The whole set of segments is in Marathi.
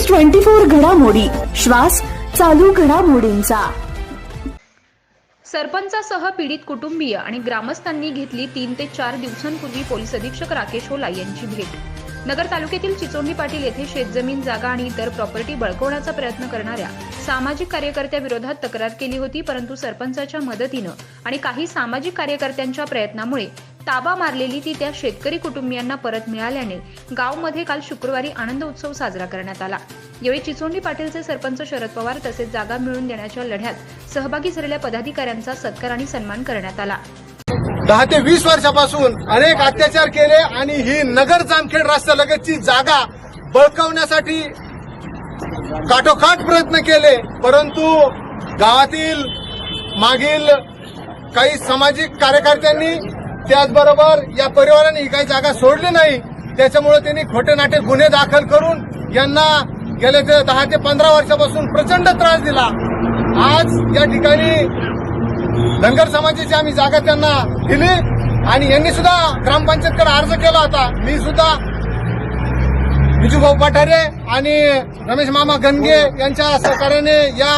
ट्वेंटी फोर घडामोडी. श्वास चालू घडामोडींचा. सरपंचासह पीडित कुटुंबीय आणि ग्रामस्थांनी घेतली तीन ते चार दिवसांपूर्वी पोलीस अधीक्षक राकेश होला यांची भेट. नगर तालुक्यातील चिचोंडी पाटील येथे शेतजमीन जागा आणि इतर प्रॉपर्टी बळकवण्याचा प्रयत्न करणाऱ्या सामाजिक कार्यकर्त्याविरोधात तक्रार केली होती परंतु सरपंचाच्या मदतीनं आणि काही सामाजिक कार्यकर्त्यांच्या प्रयत्नामुळे ताबा मारलेली ती त्या शेतकरी कुटुंबियांना परत मिळाल्याने गावमध्ये काल शुक्रवारी आनंद उत्सव साजरा करण्यात आला. यावेळी चिचोंडी पाटीलचे सरपंच शरद पवार तसेच जागा मिळवून देण्याच्या लढ्यात सहभागी झालेल्या पदाधिकाऱ्यांचा सत्कार आणि सन्मान करण्यात आला. दहा ते वीस वर्षापासून अनेक अत्याचार केले आणि ही नगर जामखेड रस्त्यालगतची जागा बळकवण्यासाठी काठोकाठ प्रयत्न केले परंतु गावातील मागील काही सामाजिक कार्यकर्त्यांनी त्याचबरोबर या परिवाराने ही काही जागा सोडली नाही. त्याच्यामुळे त्यांनी खोटे नाटे गुन्हे दाखल करून यांना गेल्या ते दहा ते पंधरा वर्षापासून प्रचंड त्रास दिला. आज या ठिकाणी धनगर समाजाची आम्ही जागा त्यांना दिली आणि यांनी सुद्धा ग्रामपंचायतकडे अर्ज केला होता. मी सुद्धा विजूभाऊ पठारे आणि रमेश मामा गणगे यांच्या सहकार्याने या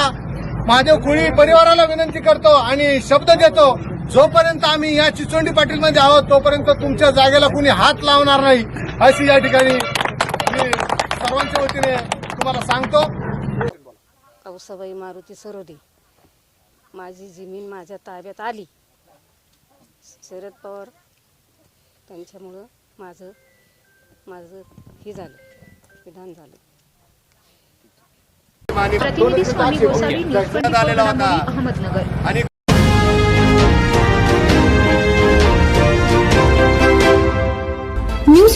महादेव कुळी परिवाराला विनंती करतो आणि शब्द देतो. जोपर्यंत आम्ही या चिचोंडी पाटीलमध्ये आहोत तोपर्यंत तुमच्या जागेला कुणी हात लावणार नाही अशी या ठिकाणी मी सर्वांच्या वतीने तुम्हाला सांगतो. औसाबाई मारुती सरोदे. माझी जमीन माझ्या ताब्यात आली. शरद पवार त्यांच्यामुळं माझं माझं हे झालं विधान झालं. प्रतिनिधी Swami Gosavi news twenty four घडामोडी अहमदनगर.